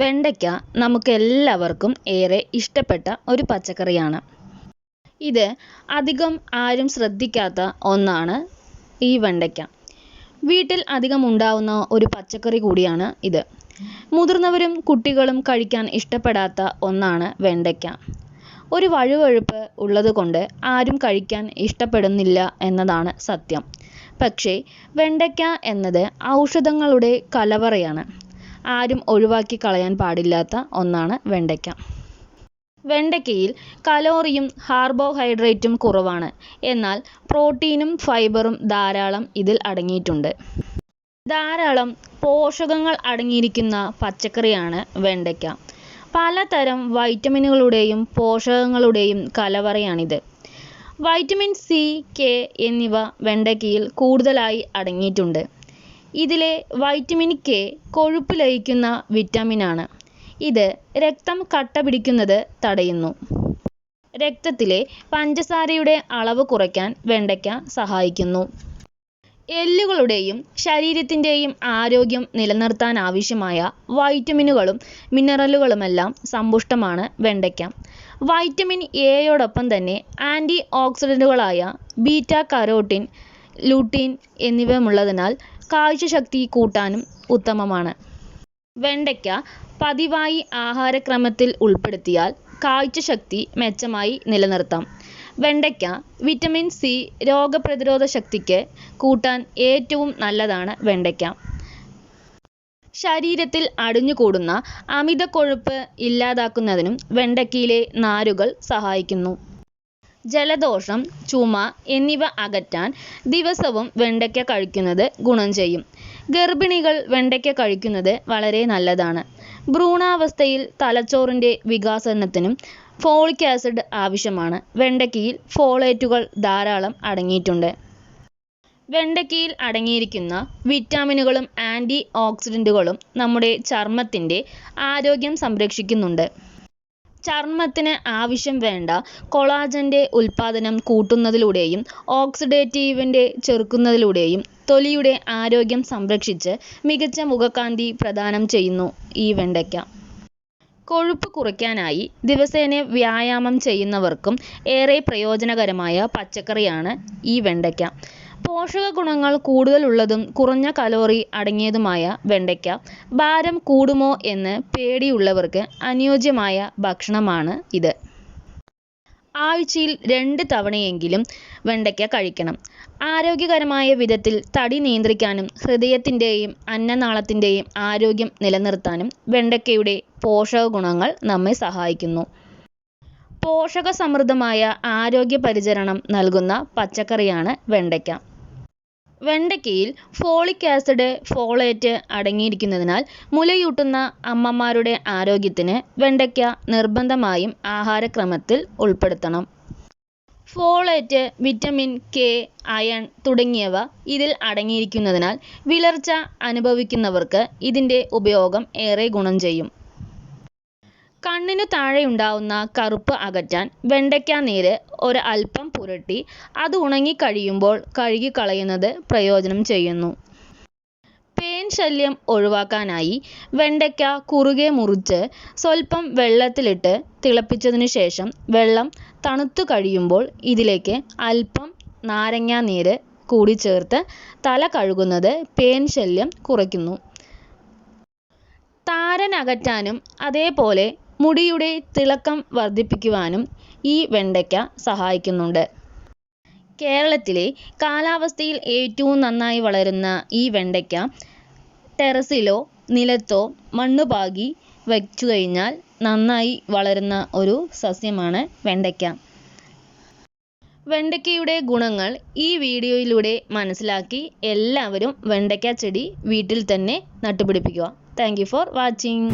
വെണ്ടയ്ക്ക നമുക്ക് എല്ലാവർക്കും ഏറെ ഇഷ്ടപ്പെട്ട ഒരു പച്ചക്കറിയാണ്. ഇത് അധികം ആരും ശ്രദ്ധിക്കാത്ത ഒന്നാണ് ഈ വെണ്ടയ്ക്ക. വീട്ടിൽ അധികം ഉണ്ടാവുന്ന ഒരു പച്ചക്കറി കൂടിയാണ് ഇത്. മുതിർന്നവരും കുട്ടികളും കഴിക്കാൻ ഇഷ്ടപ്പെടാത്ത ഒന്നാണ് വെണ്ടയ്ക്ക. ഒരു വഴുവഴുപ്പ് ഉള്ളതുകൊണ്ട് ആരും കഴിക്കാൻ ഇഷ്ടപ്പെടുന്നില്ല എന്നതാണ് സത്യം. പക്ഷേ വെണ്ടയ്ക്ക എന്നത് ഔഷധങ്ങളുടെ കലവറയാണ്. ആരും ഒഴിവാക്കി കളയാൻ പാടില്ലാത്ത ഒന്നാണ് വെണ്ടയ്ക്ക. വെണ്ടയ്ക്കയിൽ കലോറിയും കാർബോഹൈഡ്രേറ്റും കുറവാണ്. എന്നാൽ പ്രോട്ടീനും ഫൈബറും ധാരാളം ഇതിൽ അടങ്ങിയിട്ടുണ്ട്. ധാരാളം പോഷകങ്ങൾ അടങ്ങിയിരിക്കുന്ന പച്ചക്കറിയാണ് വെണ്ടയ്ക്ക. പലതരം വൈറ്റമിനുകളുടെയും പോഷകങ്ങളുടെയും കലവറയാണിത്. വൈറ്റമിൻ സി കെ എന്നിവ വെണ്ടയ്ക്കയിൽ കൂടുതലായി അടങ്ങിയിട്ടുണ്ട്. ഇതിലെ വൈറ്റമിൻ കെ കൊഴുപ്പ് ലയിക്കുന്ന വിറ്റാമിനാണ് ഇത് രക്തം കട്ട പിടിക്കുന്നത് തടയുന്നു. രക്തത്തിലെ പഞ്ചസാരയുടെ അളവ് കുറയ്ക്കാൻ വെണ്ടയ്ക്ക സഹായിക്കുന്നു. എല്ലുകളുടെയും ശരീരത്തിന്റെയും ആരോഗ്യം നിലനിർത്താൻ ആവശ്യമായ വൈറ്റമിനുകളും മിനറലുകളുമെല്ലാം സമ്പുഷ്ടമാണ് വെണ്ടയ്ക്ക. വൈറ്റമിൻ എയോടൊപ്പം തന്നെ ആന്റി ഓക്സിഡന്റുകളായ ബീറ്റ കരോട്ടിൻ ലൂട്ടീൻ എന്നിവയുമുള്ളതിനാൽ കാഴ്ചശക്തി കൂട്ടാനും ഉത്തമമാണ്. വെണ്ടയ്ക്ക പതിവായി ആഹാരക്രമത്തിൽ ഉൾപ്പെടുത്തിയാൽ കാഴ്ചശക്തി മെച്ചമായി നിലനിർത്താം. വെണ്ടയ്ക്ക വിറ്റമിൻ സി രോഗപ്രതിരോധ ശക്തിക്ക് കൂട്ടാൻ ഏറ്റവും നല്ലതാണ് വെണ്ടയ്ക്ക. ശരീരത്തിൽ അടിഞ്ഞുകൂടുന്ന അമിതക്കൊഴുപ്പ് ഇല്ലാതാക്കുന്നതിനും വെണ്ടയ്ക്കയിലെ നാരുകൾ സഹായിക്കുന്നു. ജലദോഷം ചുമ എന്നിവ അകറ്റാൻ ദിവസവും വെണ്ടയ്ക്ക കഴിക്കുന്നത് ഗുണം ചെയ്യും. ഗർഭിണികൾ വെണ്ടയ്ക്ക കഴിക്കുന്നത് വളരെ നല്ലതാണ്. ഭ്രൂണാവസ്ഥയിൽ തലച്ചോറിന്റെ വികാസനത്തിനും ഫോളിക് ആസിഡ് ആവശ്യമാണ്. വെണ്ടയ്ക്കയിൽ ഫോളേറ്റുകൾ ധാരാളം അടങ്ങിയിട്ടുണ്ട്. വെണ്ടയ്ക്കയിൽ അടങ്ങിയിരിക്കുന്ന വിറ്റാമിനുകളും ആന്റി ഓക്സിഡന്റുകളും നമ്മുടെ ചർമ്മത്തിന്റെ ആരോഗ്യം സംരക്ഷിക്കുന്നുണ്ട്. ചർമ്മത്തിന് ആവശ്യം വേണ്ട കൊളാജന്റെ ഉൽപ്പാദനം കൂട്ടുന്നതിലൂടെയും ഓക്സിഡേറ്റീവിന്റെ ചെറുക്കുന്നതിലൂടെയും തൊലിയുടെ ആരോഗ്യം സംരക്ഷിച്ച് മികച്ച മുഖകാന്തി പ്രദാനം ചെയ്യുന്നു ഈ വെണ്ടയ്ക്ക. കൊഴുപ്പ് കുറയ്ക്കാനായി ദിവസേന വ്യായാമം ചെയ്യുന്നവർക്കും ഏറെ പ്രയോജനകരമായ പച്ചക്കറിയാണ് ഈ വെണ്ടയ്ക്ക. പോഷക ഗുണങ്ങൾ കൂടുതലുള്ളതും കുറഞ്ഞ കലോറി അടങ്ങിയതുമായ വെണ്ടയ്ക്ക ഭാരം കൂടുമോ എന്ന് പേടിയുള്ളവർക്ക് അനുയോജ്യമായ ഭക്ഷണമാണ് ഇത്. ആഴ്ചയിൽ രണ്ട് തവണയെങ്കിലും വെണ്ടയ്ക്ക കഴിക്കണം. ആരോഗ്യകരമായ വിധത്തിൽ തടി നിയന്ത്രിക്കാനും ഹൃദയത്തിന്റെയും അന്നനാളത്തിന്റെയും ആരോഗ്യം നിലനിർത്താനും വെണ്ടയ്ക്കയുടെ പോഷക ഗുണങ്ങൾ നമ്മെ സഹായിക്കുന്നു. പോഷക സമൃദ്ധമായ ആരോഗ്യ പരിചരണം നൽകുന്ന പച്ചക്കറിയാണ് വെണ്ടയ്ക്ക. വെണ്ടയ്ക്കയിൽ ഫോളിക് ആസിഡ് ഫോളേറ്റ് അടങ്ങിയിരിക്കുന്നതിനാൽ മുലയൂട്ടുന്ന അമ്മമാരുടെ ആരോഗ്യത്തിന് വെണ്ടയ്ക്ക നിർബന്ധമായും ആഹാരക്രമത്തിൽ ഉൾപ്പെടുത്തണം. ഫോളേറ്റ് വിറ്റമിൻ കെ അയൺ തുടങ്ങിയവ ഇതിൽ അടങ്ങിയിരിക്കുന്നതിനാൽ വിളർച്ച അനുഭവിക്കുന്നവർക്ക് ഇതിന്റെ ഉപയോഗം ഏറെ ഗുണം ചെയ്യും. കണ്ണിനു താഴെയുണ്ടാവുന്ന കറുപ്പ് അകറ്റാൻ വെണ്ടയ്ക്ക നീര് ഒരു അല്പം പുരട്ടി അത് ഉണങ്ങിക്കഴിയുമ്പോൾ കഴുകിക്കളയുന്നത് പ്രയോജനം ചെയ്യുന്നു. പേൻ ശല്യം ഒഴിവാക്കാനായി വെണ്ടയ്ക്ക കുറുകെ മുറിച്ച് സ്വല്പം വെള്ളത്തിലിട്ട് തിളപ്പിച്ചതിനു ശേഷം വെള്ളം തണുത്തു കഴിയുമ്പോൾ ഇതിലേക്ക് അല്പം നാരങ്ങാനീര് കൂടി ചേർത്ത് തല കഴുകുന്നത് പേൻ ശല്യം കുറയ്ക്കുന്നു. താരൻ അകറ്റാനും അതേപോലെ മുടിയുടെ തിളക്കം വർദ്ധിപ്പിക്കുവാനും ഈ വെണ്ടയ്ക്ക സഹായിക്കുന്നുണ്ട്. കേരളത്തിലെ കാലാവസ്ഥയിൽ ഏറ്റവും നന്നായി വളരുന്ന ഈ വെണ്ടയ്ക്ക ടെറസിലോ നിലത്തോ മണ്ണ് പാകി വച്ചു കഴിഞ്ഞാൽ നന്നായി വളരുന്ന ഒരു സസ്യമാണ് വെണ്ടയ്ക്ക. വെണ്ടയ്ക്കയുടെ ഗുണങ്ങൾ ഈ വീഡിയോയിലൂടെ മനസ്സിലാക്കി എല്ലാവരും വെണ്ടയ്ക്ക ചെടി വീട്ടിൽ തന്നെ നട്ടുപിടിപ്പിക്കുക. Thank for watching.